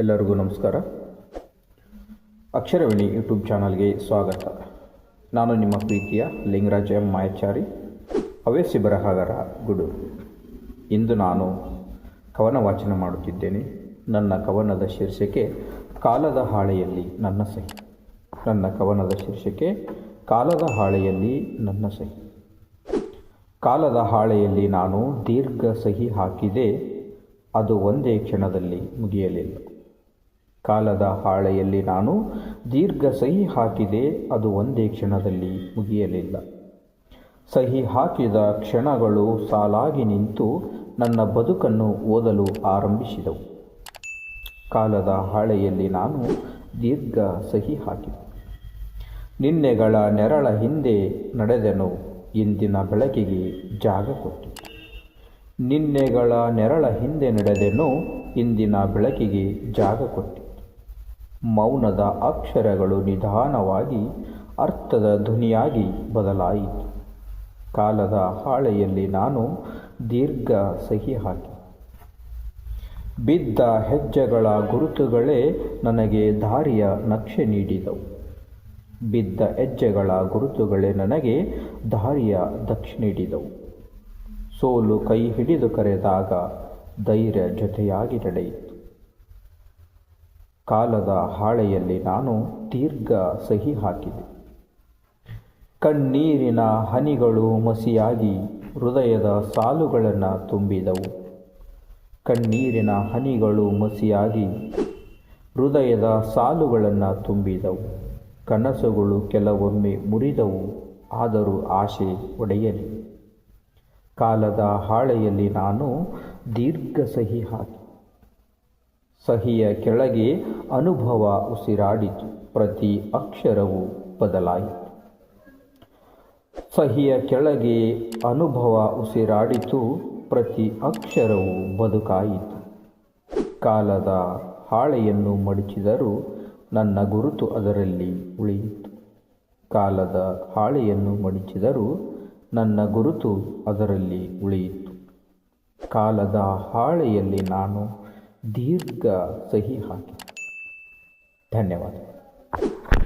ಎಲ್ಲರಿಗೂ ನಮಸ್ಕಾರ. ಅಕ್ಷರವೇಣಿ ಯೂಟ್ಯೂಬ್ ಚಾನಲ್ಗೆ ಸ್ವಾಗತ. ನಾನು ನಿಮ್ಮ ಪ್ರೀತಿಯ ಲಿಂಗರಾಜ ಎಂ ಮಾಯಚಾರಿ ಹವ್ಯಾಸಿ ಬರಹಗಾರ ಗುಡು ಇಂದು ನಾನು ಕವನ ವಾಚನ ಮಾಡುತ್ತಿದ್ದೇನೆ. ನನ್ನ ಕವನದ ಶೀರ್ಷಿಕೆ, ಕಾಲದ ಹಾಳೆಯಲ್ಲಿ ನನ್ನ ಸಹಿ. ನನ್ನ ಕವನದ ಶೀರ್ಷಿಕೆ, ಕಾಲದ ಹಾಳೆಯಲ್ಲಿ ನನ್ನ ಸಹಿ. ಕಾಲದ ಹಾಳೆಯಲ್ಲಿ ನಾನು ದೀರ್ಘ ಸಹಿ ಹಾಕಿದೆ. ಅದು ಒಂದೇ ಕ್ಷಣದಲ್ಲಿ ಮುಗಿಯಲಿಲ್ಲ. ಕಾಲದ ಹಾಳೆಯಲ್ಲಿ ನಾನು ದೀರ್ಘ ಸಹಿ ಹಾಕಿದೆ, ಅದು ಒಂದೇ ಕ್ಷಣದಲ್ಲಿ ಮುಗಿಯಲಿಲ್ಲ. ಸಹಿ ಹಾಕಿದ ಕ್ಷಣಗಳು ಸಾಲಾಗಿ ನಿಂತು ನನ್ನ ಬದುಕನ್ನು ಓದಲು ಆರಂಭಿಸಿದವು. ಕಾಲದ ಹಾಳೆಯಲ್ಲಿ ನಾನು ದೀರ್ಘ ಸಹಿ ಹಾಕಿದೆ. ನಿನ್ನೆಗಳ ನೆರಳ ಹಿಂದೆ ನಡೆದೆನು, ಇಂದಿನ ಬೆಳಕಿಗೆ ಜಾಗ ಕೊಟ್ಟು. ನಿನ್ನೆಗಳ ನೆರಳ ಹಿಂದೆ ನಡೆದೆನು, ಇಂದಿನ ಬೆಳಕಿಗೆ ಜಾಗ ಕೊಟ್ಟಿತು ಮೌನದ ಅಕ್ಷರಗಳು ನಿಧಾನವಾಗಿ ಅರ್ಥದ ಧ್ವನಿಯಾಗಿ ಬದಲಾಯಿತು. ಕಾಲದ ಹಾಳೆಯಲ್ಲಿ ನಾನು ದೀರ್ಘ ಸಹಿ ಹಾಕಿ. ಬಿದ್ದ ಹೆಜ್ಜೆಗಳ ಗುರುತುಗಳೇ ನನಗೆ ದಾರಿಯ ನಕ್ಷೆ ನೀಡಿದವು. ಬಿದ್ದ ಹೆಜ್ಜೆಗಳ ಗುರುತುಗಳೇ ನನಗೆ ದಾರಿಯ ದಕ್ಷ ನೀಡಿದವು. ಸೋಲು ಕೈ ಹಿಡಿದು ಕರೆದಾಗ ಧೈರ್ಯ ಜೊತೆಯಾಗಿ ನಡೆಯಿತು. ಕಾಲದ ಹಾಳೆಯಲ್ಲಿ ನಾನು ದೀರ್ಘ ಸಹಿ ಹಾಕಿದೆ. ಕಣ್ಣೀರಿನ ಹನಿಗಳು ಮಸಿಯಾಗಿ ಹೃದಯದ ಸಾಲುಗಳನ್ನು ತುಂಬಿದವು. ಕಣ್ಣೀರಿನ ಹನಿಗಳು ಮಸಿಯಾಗಿ ಹೃದಯದ ಸಾಲುಗಳನ್ನು ತುಂಬಿದವು. ಕನಸುಗಳು ಕೆಲವೊಮ್ಮೆ ಮುರಿದವು, ಆದರೂ ಆಶೆ ಒಡೆಯಲಿ. ಕಾಲದ ಹಾಳೆಯಲ್ಲಿ ನಾನು ದೀರ್ಘ ಸಹಿ ಹಾಕಿ ಸಹಿಯ ಕೆಳಗೆ ಅನುಭವ ಉಸಿರಾಡಿತು. ಪ್ರತಿ ಅಕ್ಷರವು ಬದಲಾಯಿತು. ಸಹಿಯ ಕೆಳಗೆ ಅನುಭವ ಉಸಿರಾಡಿತು. ಪ್ರತಿ ಅಕ್ಷರವು ಬದುಕಾಯಿತು. ಕಾಲದ ಹಾಳೆಯನ್ನು ಮಡಚಿದರೂ ನನ್ನ ಗುರುತು ಅದರಲ್ಲಿ ಉಳಿಯಿತು. ಕಾಲದ ಹಾಳೆಯನ್ನು ಮಡಚಿದರೂ ನನ್ನ ಗುರುತು ಅದರಲ್ಲಿ ಉಳಿಯಿತು. ಕಾಲದ ಹಾಳೆಯಲ್ಲಿ ನಾನು दीर्घ सही हाकिम धन्यवाद।